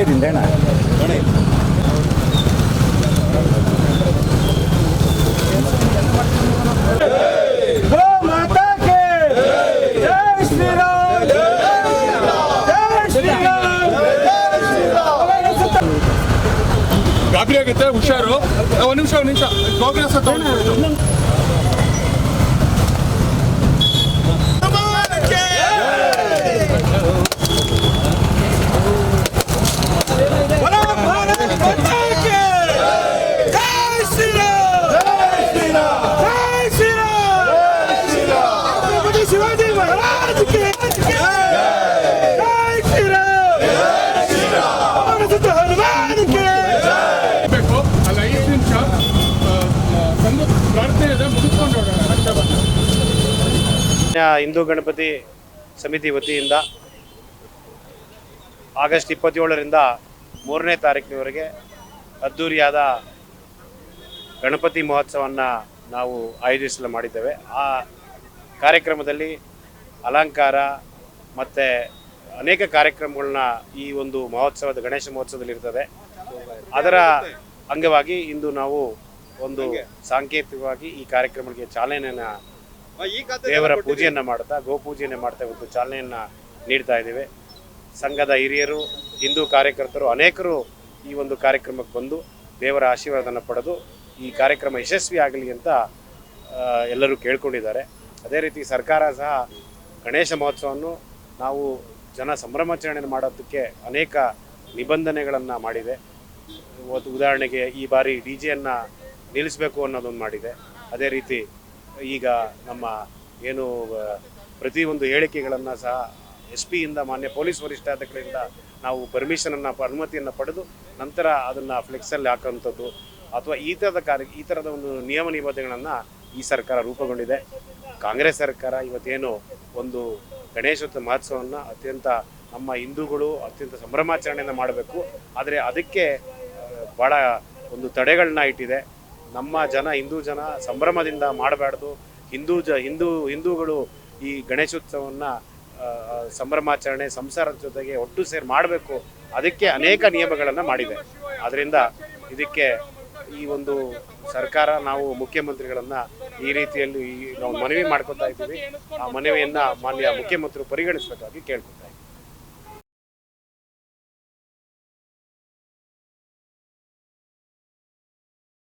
ಇಲ್ಲೇ ತಿಂದೇಣ ಗಾಬರಿ ಆಗುತ್ತೆ ಹುಷಾರು. ಒಂದ್ ನಿಮಿಷ ಒಂದ್ ನಿಮಿಷ. ಕಾಂಗ್ರೆಸ್ ಹಿಂದೂ ಗಣಪತಿ ಸಮಿತಿ ವತಿಯಿಂದ ಆಗಸ್ಟ್ ಇಪ್ಪತ್ತೇಳರಿಂದ ಮೂರನೇ ತಾರೀಕಿನವರೆಗೆ ಅದ್ಧೂರಿಯಾದ ಗಣಪತಿ ಮಹೋತ್ಸವವನ್ನು ನಾವು ಆಯೋಜಿಸಲು ಮಾಡಿದ್ದೇವೆ. ಆ ಕಾರ್ಯಕ್ರಮದಲ್ಲಿ ಅಲಂಕಾರ ಮತ್ತು ಅನೇಕ ಕಾರ್ಯಕ್ರಮಗಳನ್ನ ಈ ಒಂದು ಮಹೋತ್ಸವದ ಗಣೇಶ ಮಹೋತ್ಸವದಲ್ಲಿ ಇರ್ತದೆ. ಅದರ ಅಂಗವಾಗಿ ಇಂದು ನಾವು ಒಂದು ಸಾಂಕೇತಿಕವಾಗಿ ಈ ಕಾರ್ಯಕ್ರಮಕ್ಕೆ ಚಾಲನೆಯನ್ನ ದೇವರ ಪೂಜೆಯನ್ನ ಮಾಡ್ತಾ ಗೋಪೂಜೆಯನ್ನ ಮಾಡ್ತಾ ಒಂದು ಚಾಲನೆಯನ್ನ ನೀಡ್ತಾ ಇದ್ದೇವೆ. ಸಂಘದ ಹಿರಿಯರು ಹಿಂದೂ ಕಾರ್ಯಕರ್ತರು ಅನೇಕರು ಈ ಒಂದು ಕಾರ್ಯಕ್ರಮಕ್ಕೆ ಬಂದು ದೇವರ ಆಶೀರ್ವಾದನ ಪಡೆದು ಈ ಕಾರ್ಯಕ್ರಮ ಯಶಸ್ವಿ ಆಗಲಿ ಅಂತ ಎಲ್ಲರೂ ಕೇಳ್ಕೊಂಡಿದ್ದಾರೆ. ಅದೇ ರೀತಿ ಸರ್ಕಾರ ಸಹ ಗಣೇಶ ಮಹೋತ್ಸವವನ್ನು ನಾವು ಜನ ಸಂಭ್ರಮಾಚರಣೆ ಮಾಡೋದಕ್ಕೆ ಅನೇಕ ನಿಬಂಧನೆಗಳನ್ನು ಮಾಡಿದೆ. ಉದಾಹರಣೆಗೆ ಈ ಬಾರಿ ಡಿ ಜೆಯನ್ನು ನಿಲ್ಲಿಸಬೇಕು ಅನ್ನೋದೊಂದು ಮಾಡಿದೆ. ಅದೇ ರೀತಿ ಈಗ ನಮ್ಮ ಏನು ಪ್ರತಿಯೊಂದು ಹೇಳಿಕೆಗಳನ್ನು ಸಹ ಎಸ್ ಪಿಯಿಂದ ಮಾನ್ಯ ಪೊಲೀಸ್ ವರಿಷ್ಠಾಧಿಕಾರಿಗಳಿಂದ ನಾವು ಪರ್ಮಿಷನನ್ನು ಅನುಮತಿಯನ್ನು ಪಡೆದು ನಂತರ ಅದನ್ನು ಫ್ಲೆಕ್ಸಲ್ಲಿ ಹಾಕೋಂಥದ್ದು ಅಥವಾ ಈ ಥರದ ಕಾರ್ಯ, ಈ ಥರದ ಒಂದು ನಿಯಮ ನಿಬಂಧನೆಗಳನ್ನು ಈ ಸರ್ಕಾರ ರೂಪುಗೊಂಡಿದೆ. ಕಾಂಗ್ರೆಸ್ ಸರ್ಕಾರ ಇವತ್ತೇನು ಒಂದು ಗಣೇಶೋತ್ಸವ ಮಹೋತ್ಸವವನ್ನು ಅತ್ಯಂತ ನಮ್ಮ ಹಿಂದೂಗಳು ಅತ್ಯಂತ ಸಂಭ್ರಮಾಚರಣೆಯನ್ನು ಮಾಡಬೇಕು. ಆದರೆ ಅದಕ್ಕೆ ಭಾಳ ಒಂದು ತಡೆಗಳನ್ನ ಇಟ್ಟಿದೆ. ನಮ್ಮ ಜನ, ಹಿಂದೂ ಜನ ಸಂಭ್ರಮದಿಂದ ಮಾಡಬಾರ್ದು. ಹಿಂದೂ ಜ, ಹಿಂದೂ, ಹಿಂದೂಗಳು ಈ ಗಣೇಶೋತ್ಸವವನ್ನು ಸಂಭ್ರಮಾಚರಣೆ, ಸಂಸಾರದ ಜೊತೆಗೆ ಒಟ್ಟು ಸೇರಿ ಮಾಡಬೇಕು. ಅದಕ್ಕೆ ಅನೇಕ ನಿಯಮಗಳನ್ನು ಮಾಡಿದೆ. ಅದರಿಂದ ಇದಕ್ಕೆ ಈ ಒಂದು ಸರ್ಕಾರ ನಾವು ಮುಖ್ಯಮಂತ್ರಿಗಳನ್ನ ಈ ರೀತಿಯಲ್ಲಿ ನಾವು ಮನವಿ ಮಾಡ್ಕೊತಾ ಇದ್ದೀವಿ. ಆ ಮನವಿಯನ್ನ ಮಾನ್ಯ ಮುಖ್ಯಮಂತ್ರಿ ಪರಿಗಣಿಸಬೇಕಾಗಿ ಕೇಳ್ಕೊತಾ ಇದ್ದೀವಿ.